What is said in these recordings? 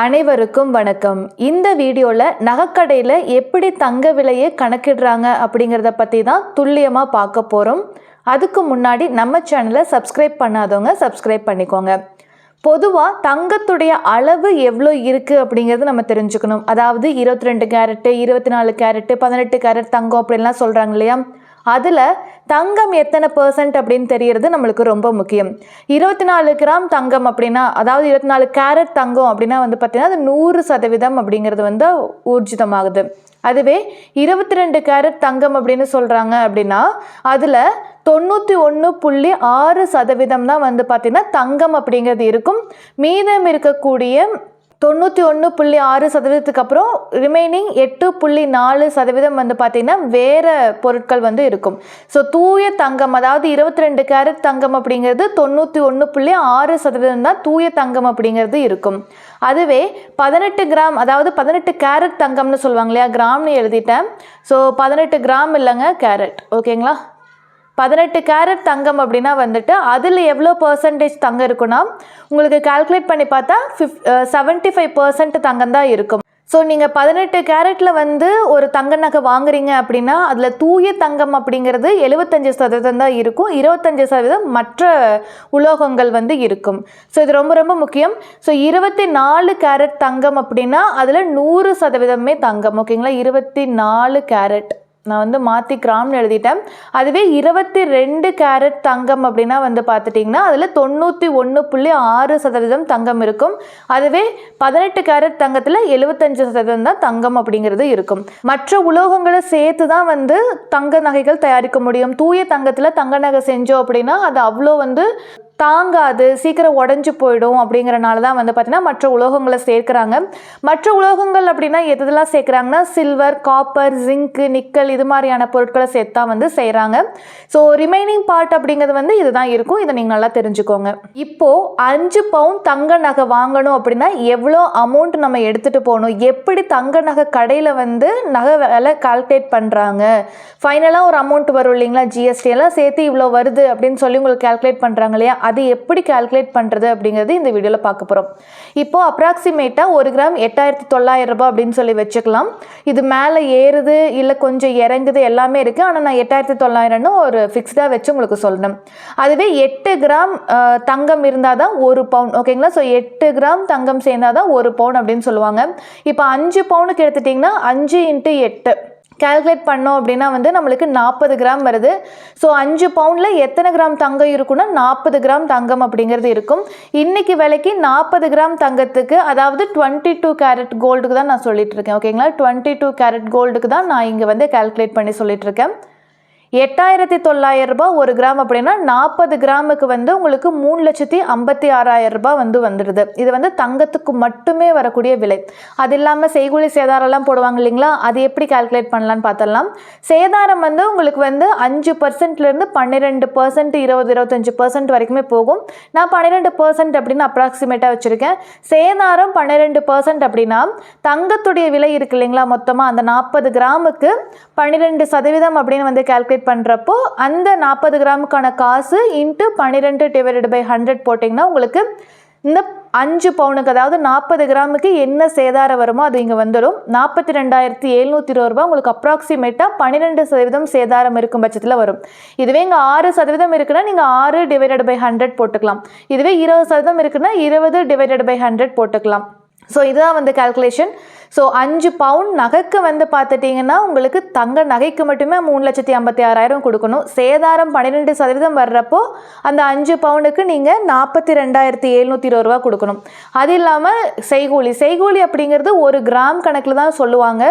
அனைவருக்கும் வணக்கம். இந்த வீடியோவில் நகைக்கடையில் எப்படி தங்க விலையை கணக்கிடுறாங்க அப்படிங்கிறத பற்றி தான் துல்லியமாக பார்க்க போகிறோம் அதுக்கு முன்னாடி நம்ம சேனலை சப்ஸ்கிரைப் பண்ணாதவங்க சப்ஸ்கிரைப் பண்ணிக்கோங்க. பொதுவாக தங்கத்துடைய அளவு எவ்வளோ இருக்குது அப்படிங்கிறது நம்ம தெரிஞ்சுக்கணும். அதாவது இருபத்தி ரெண்டு கேரட்டு இருபத்தி நாலு கேரட்டு பதினெட்டு கேரட் தங்கம் அப்படின்லாம் சொல்கிறாங்க இல்லையா? அதில் தங்கம் எத்தனை பர்சன்ட் அப்படின்னு தெரியறது நம்மளுக்கு ரொம்ப முக்கியம். இருபத்தி நாலு கிராம் தங்கம் அப்படின்னா அதாவது இருபத்தி நாலு கேரட் தங்கம் அப்படின்னா வந்து பார்த்திங்கன்னா அது நூறு சதவீதம் அப்படிங்கிறது வந்து ஊர்ஜிதமாகுது. அதுவே இருபத்தி ரெண்டு கேரட் தங்கம் அப்படின்னு சொல்கிறாங்க அப்படின்னா அதில் தொண்ணூற்றி ஒன்று புள்ளி ஆறு சதவீதம் தான் வந்து பார்த்திங்கன்னா தங்கம் அப்படிங்கிறது இருக்கும். மீதம் இருக்கக்கூடிய தொண்ணூற்றி ஒன்று புள்ளி ஆறு சதவீதத்துக்கு அப்புறம் ரிமைனிங் எட்டு புள்ளி நாலு சதவீதம் வந்து பார்த்திங்கன்னா வேறு பொருட்கள் வந்து இருக்கும். ஸோ தூய தங்கம் அதாவது இருபத்தி ரெண்டு கேரட் தங்கம் அப்படிங்கிறது தொண்ணூற்றி ஒன்று புள்ளி ஆறு சதவீதம் தான் தூய தங்கம் அப்படிங்கிறது இருக்கும். அதுவே பதினெட்டு கிராம் அதாவது பதினெட்டு கேரட் தங்கம்னு சொல்லுவாங்க இல்லையா கிராம்னு எழுதிட்டேன். ஸோ பதினெட்டு கிராம் இல்லைங்க கேரட் ஓகேங்களா பதினெட்டு கேரட் தங்கம் அப்படின்னா வந்துட்டு அதில் எவ்வளோ பர்சன்டேஜ் தங்கம் இருக்குன்னா உங்களுக்கு கால்குலேட் பண்ணி பார்த்தா ஃபிஃப் செவன்ட்டி ஃபைவ் பர்சன்ட் தங்கம் தான் இருக்கும். ஸோ நீங்கள் பதினெட்டு கேரட்டில் வந்து ஒரு தங்க நகை வாங்குறீங்க அப்படின்னா அதில் தூய தங்கம் அப்படிங்கிறது எழுபத்தஞ்சு சதவீதம் தான் இருக்கும். இருபத்தஞ்சு சதவீதம் மற்ற உலோகங்கள் வந்து இருக்கும். ஸோ இது ரொம்ப ரொம்ப முக்கியம். ஸோ இருபத்தி நாலு கேரட் தங்கம் அப்படின்னா அதில் நூறு சதவீதமே தங்கம். ஓகேங்களா இருபத்தி நாலு கேரட். நான் வந்து மாற்றி கிராம்னு எழுதிட்டேன். அதுவே இருபத்தி ரெண்டு கேரட் தங்கம் அப்படின்னா வந்து பார்த்துட்டிங்கன்னா அதில் தொண்ணூற்றி ஒன்று புள்ளி ஆறு சதவீதம் தங்கம் இருக்கும். அதுவே பதினெட்டு கேரட் தங்கத்தில் எழுபத்தஞ்சு சதவீதம் தான் தங்கம் அப்படிங்கிறது இருக்கும். மற்ற உலோகங்களை சேர்த்து தான் வந்து தங்க நகைகள் தயாரிக்க முடியும். தூய தங்கத்தில் தங்க நகை செஞ்சோம் அப்படின்னா அது அவ்வளோ வந்து தாங்காது சீக்கிரம் உடஞ்சி போயிடும் அப்படிங்கிறனால தான் வந்து பார்த்திங்கன்னா மற்ற உலோகங்களை சேர்க்குறாங்க. மற்ற உலோகங்கள் அப்படின்னா எதெல்லாம் சேர்க்குறாங்கன்னா? சில்வர் காப்பர் ஜிங்க்கு நிக்கல் இது மாதிரியான பொருட்களை சேர்த்து தான் வந்து செய்கிறாங்க ஸோ ரிமைனிங் பார்ட் அப்படிங்கிறது வந்து இதுதான் இருக்கும். இதை நீங்கள் நல்லா தெரிஞ்சுக்கோங்க. இப்போது அஞ்சு பவுன் தங்க நகை வாங்கணும் அப்படின்னா எவ்வளோ அமௌண்ட் நம்ம எடுத்துகிட்டு போகணும்? எப்படி தங்க நகை கடையில் வந்து நகை விலை கால்குலேட் பண்ணுறாங்க ஃபைனலாக ஒரு அமௌண்ட் வரும் இல்லைங்களா? ஜிஎஸ்டி எல்லாம் சேர்த்து இவ்வளோ வருது அப்படின்னு சொல்லி உங்களுக்கு கால்குலேட் பண்ணுறாங்க இல்லையா? அது எப்படி கால்குலேட் பண்ணுறது அப்படிங்கிறது இந்த வீடியோவில் பார்க்க போகிறோம் இப்போது அப்ராக்சிமேட்டாக ஒரு கிராம் எட்டாயிரத்தி தொள்ளாயிரம் ரூபாய் அப்படின்னு சொல்லி வச்சுக்கலாம். இது மேலே ஏறுது இல்லை கொஞ்சம் இறங்குது எல்லாமே இருக்குது ஆனால் நான் எட்டாயிரத்தி தொள்ளாயிரம்னு ஒரு ஃபிக்ஸ்டாக வச்சு உங்களுக்கு சொல்கிறேன் அதுவே எட்டு கிராம் தங்கம் இருந்தால் தான் ஒரு பவுன் ஓகேங்களா ஸோ எட்டு கிராம் தங்கம் சேர்ந்தால் தான் ஒரு பவுன் அப்படின்னு சொல்லுவாங்க. இப்போ அஞ்சு பவுனுக்கு எடுத்துட்டிங்கன்னா அஞ்சு இன்ட்டு எட்டு. கால்குலேட் பண்ணோம் அப்படின்னா வந்து நம்மளுக்கு நாற்பது கிராம் வருது. ஸோ அஞ்சு பவுண்டில் எத்தனை கிராம் தங்கம் இருக்குன்னா நாற்பது கிராம் தங்கம் அப்படிங்கிறது இருக்கும். இன்றைக்கி விலைக்கு நாற்பது கிராம் தங்கத்துக்கு அதாவது டுவெண்ட்டி டூ கேரட் கோல்டுக்கு தான் நான் சொல்லிட்டு இருக்கேன். ஓகேங்களா டுவெண்ட்டி டூ கேரட் கோல்டுக்கு தான் நான் இங்கே வந்து கால்குலேட் பண்ணி சொல்லிட்டு இருக்கேன். எட்டாயிரத்தி தொள்ளாயிரம் ரூபாய் ஒரு கிராம் அப்படின்னா நாற்பது கிராமுக்கு வந்து உங்களுக்கு மூணு லட்சத்தி ஐம்பத்தி ஆறாயிரம் ரூபாய் வந்து வந்துடுது. இது வந்து தங்கத்துக்கு மட்டுமே வரக்கூடிய விலை. அது இல்லாமல் செய்கூலி சேதாரம்லாம் போடுவாங்க இல்லைங்களா? அது எப்படி கால்குலேட் பண்ணலான்னு பார்த்தலாம் சேதாரம் வந்து உங்களுக்கு வந்து அஞ்சு பர்சன்ட்லேருந்து பன்னிரெண்டு பர்சன்ட் இருபது இருபத்தஞ்சு பர்சன்ட் வரைக்குமே போகும். நான் பன்னிரெண்டு பர்சன்ட் அப்படின்னு அப்ராக்சிமேட்டாக வச்சுருக்கேன். சேதாரம் பன்னிரெண்டு பர்சன்ட் அப்படின்னா தங்கத்துடைய விலை இருக்கு இல்லைங்களா? மொத்தமாக அந்த நாற்பது கிராமுக்கு பன்னிரெண்டு சதவீதம் அப்படின்னு வந்து கால்குலேட் பண்ணுறப்போ அந்த நாற்பது கிராமுக்கான காசு இன்ட்டு பன்னிரெண்டு டிவைடட் பை ஹண்ட்ரட் போட்டிங்கன்னா உங்களுக்கு இந்த அஞ்சு பவுனுக்கு அதாவது நாற்பது கிராமுக்கு என்ன சேதாரம் வருமோ அது இங்கே வந்துடும். நாற்பத்தி ரெண்டாயிரத்தி எழுநூற்றி இருபது ரூபா உங்களுக்கு அப்ராக்சிமேட்டாக பன்னிரெண்டு சதவீதம் சேதாரம் இருக்கும் பட்சத்தில் வரும். இதுவே இங்கே ஆறு சதவீதம் இருக்குன்னா நீங்கள் ஆறு டிவைடட் பை ஹண்ட்ரட் போட்டுக்கலாம். இதுவே இருபது சதவீதம் இருக்குன்னா இருபது டிவைடட் பை ஹண்ட்ரட் போட்டுக்கலாம். ஸோ இதுதான் வந்து கால்குலேஷன் ஸோ அஞ்சு பவுன் நகைக்கு வந்து பார்த்துட்டிங்கன்னா உங்களுக்கு தங்க நகைக்கு மட்டுமே மூணு லட்சத்தி ஐம்பத்தி ஆறாயிரம் கொடுக்கணும். சேதாரம் பன்னிரெண்டு சதவீதம் வர்றப்போ அந்த அஞ்சு பவுனுக்கு நீங்கள் நாற்பத்தி ரெண்டாயிரத்தி எழுநூற்றி இருபது ரூபா கொடுக்கணும். அது இல்லாமல் செய்கூலி. செய்கூலி அப்படிங்கிறது ஒரு கிராம் கணக்கில் தான் சொல்லுவாங்க.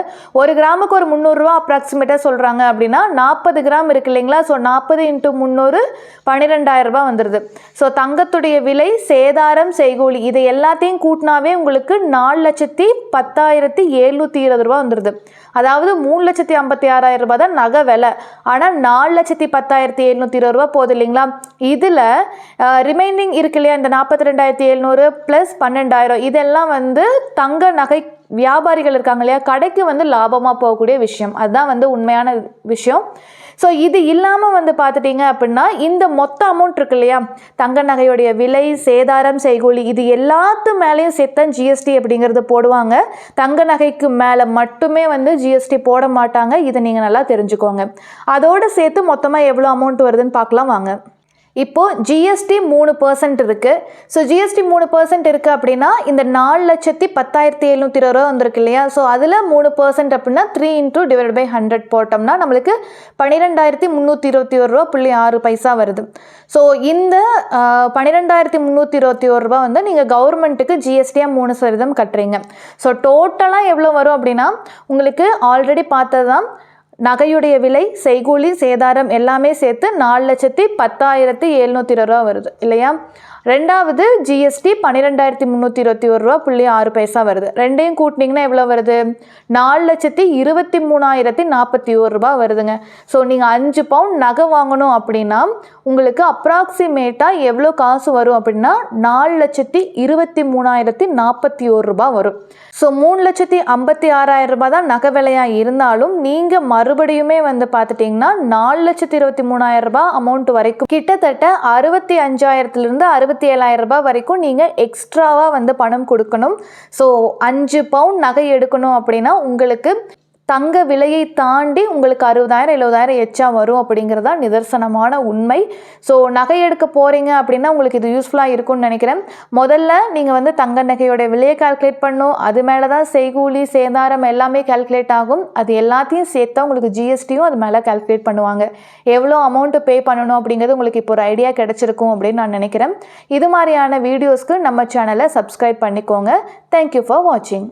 ஒரு கிராமுக்கு ஒரு முந்நூறுரூவா அப்ராக்சிமேட்டாக சொல்கிறாங்க அப்படின்னா நாற்பது கிராம் இருக்கு இல்லைங்களா? ஸோ நாற்பது இன்ட்டு முந்நூறு பன்னிரெண்டாயிரம் ரூபா வந்துடுது ஸோ தங்கத்துடைய விலை சேதாரம் செய்கூலி இது எல்லாத்தையும் கூட்டினாவே உங்களுக்கு நாலு லட்சத்தி பத்தாயிரத்தி எழுநூற்றி இருபது ரூபா வந்துடுது அதாவது மூணு லட்சத்தி ஐம்பத்தி ஆறாயிரம் ரூபாய் தான் நகை விலை. ஆனால் நாலு லட்சத்தி பத்தாயிரத்தி எழுநூற்றி இருபது ரூபா போகுது இல்லைங்களா? இதில் ரிமைனிங் இருக்கு இல்லையா? இந்த நாற்பத்தி ரெண்டாயிரத்தி எழுநூறு ப்ளஸ் பன்னெண்டாயிரம். இதெல்லாம் வந்து தங்க நகை வியாபாரிகள் இருக்காங்க இல்லையா? கடைக்கு வந்து லாபமாக போகக்கூடிய விஷயம். அதுதான் வந்து உண்மையான விஷயம். ஸோ இது இல்லாமல் வந்து பார்த்துட்டிங்க அப்படின்னா இந்த மொத்த அமௌண்ட் இருக்கு இல்லையா? தங்க நகையுடைய விலை சேதாரம் செய்கூலி இது எல்லாத்து மேலேயும் சேர்த்தன் ஜிஎஸ்டி அப்படிங்கிறது போடுவாங்க. தங்க நகைக்கு மேலே மட்டுமே வந்து ஜிஎஸ்டி போட மாட்டாங்க. இதை நீங்கள் நல்லா தெரிஞ்சுக்கோங்க. அதோடு சேர்த்து மொத்தமாக எவ்வளோ அமௌண்ட் வருதுன்னு பார்க்கலாம் வாங்க. இப்போது ஜிஎஸ்டி மூணு பர்சன்ட் இருக்குது ஸோ ஜிஎஸ்டி மூணு பர்சன்ட் இருக்குது அப்படின்னா இந்த நாலு லட்சத்தி பத்தாயிரத்தி எழுநூற்றி இருபது ரூபா வந்திருக்கு இல்லையா? ஸோ அதில் மூணு பர்சன்ட் அப்படின்னா three into divide by hundred போட்டோம்னா நம்மளுக்கு பன்னிரெண்டாயிரத்தி முந்நூற்றி இருபத்தி ஒரு ரூபா புள்ளி ஆறு பைசா வருது. ஸோ இந்த பன்னிரெண்டாயிரத்தி முந்நூற்றி இருபத்தி ஒரு ரூபா வந்து நீங்கள் கவர்மெண்ட்டுக்கு ஜிஎஸ்டியாக மூணு சதவீதம் கட்டுறீங்க. ஸோ டோட்டலாக எவ்வளோ வரும் அப்படின்னா உங்களுக்கு ஆல்ரெடி பார்த்தது தான் நகையுடைய விலை செய்கூலி சேதாரம் எல்லாமே சேர்த்து நாலு லட்சத்தி பத்தாயிரத்தி எழுநூற்றி இருபது ரூபா வருது. இல்லையா? ரெண்டாவது ஜிஎஸ்டி பன்னிரெண்டாயிரத்தி முந்நூற்றி இருபத்தி ஒரு ரூபா புள்ளி ஆறு பைசா வருது. ரெண்டையும் கூட்டினீங்கன்னா எவ்வளோ வருது? நாலு லட்சத்தி இருபத்தி மூணாயிரத்தி நாற்பத்தி ஒரு ரூபா வருதுங்க. ஸோ நீங்கள் அஞ்சு பவுண்ட் நகை வாங்கணும் அப்படின்னா உங்களுக்கு அப்ராக்சிமேட்டாக எவ்வளோ காசு வரும் அப்படின்னா நாலு லட்சத்தி இருபத்தி மூணாயிரத்தி நாற்பத்தி ஒரு ரூபா வரும். ஸோ மூணு லட்சத்தி ஐம்பத்தி ஆறாயிரம் ரூபாய் தான் நகை விலையாக இருந்தாலும் நீங்கள் மறுபடியுமே வந்து பார்த்துட்டிங்கன்னா நாலு லட்சத்தி இருபத்தி மூணாயிரம் ரூபாய் அமௌண்ட் வரைக்கும் கிட்டத்தட்ட அறுபத்தி அஞ்சாயிரத்துலேருந்து அறுபத்தி ஏழாயிரம் ரூபாய் வரைக்கும் நீங்கள் எக்ஸ்ட்ராவாக வந்து பணம் கொடுக்கணும். ஸோ அஞ்சு பவுண்ட் நகை எடுக்கணும் அப்படின்னா உங்களுக்கு தங்க விலையை தாண்டி உங்களுக்கு அறுபதாயிரம் எழுபதாயிரம் எச்சா வரும் அப்படிங்கிறதா நிதர்சனமான உண்மை. ஸோ நகை எடுக்க போகிறீங்க அப்படின்னா உங்களுக்கு இது யூஸ்ஃபுல்லாக இருக்கும்னு நினைக்கிறேன். முதல்ல நீங்கள் வந்து தங்க நகையோட விலையை கால்குலேட் பண்ணும். அது மேலே தான் செய்கூலி சேதாரம் எல்லாமே கால்குலேட் ஆகும். அது எல்லாத்தையும் சேர்த்தா உங்களுக்கு ஜிஎஸ்டியும் அது மேலே கால்குலேட் பண்ணுவாங்க. எவ்வளோ அமௌண்ட்டு பே பண்ணணும் அப்படிங்கிறது உங்களுக்கு இப்போ ஒரு ஐடியா கிடச்சிருக்கும் அப்படின்னு நான் நினைக்கிறேன். இது மாதிரியான வீடியோஸ்க்கு நம்ம சேனலை சப்ஸ்கிரைப் பண்ணிக்கோங்க. தேங்க்யூ ஃபார் வாட்சிங்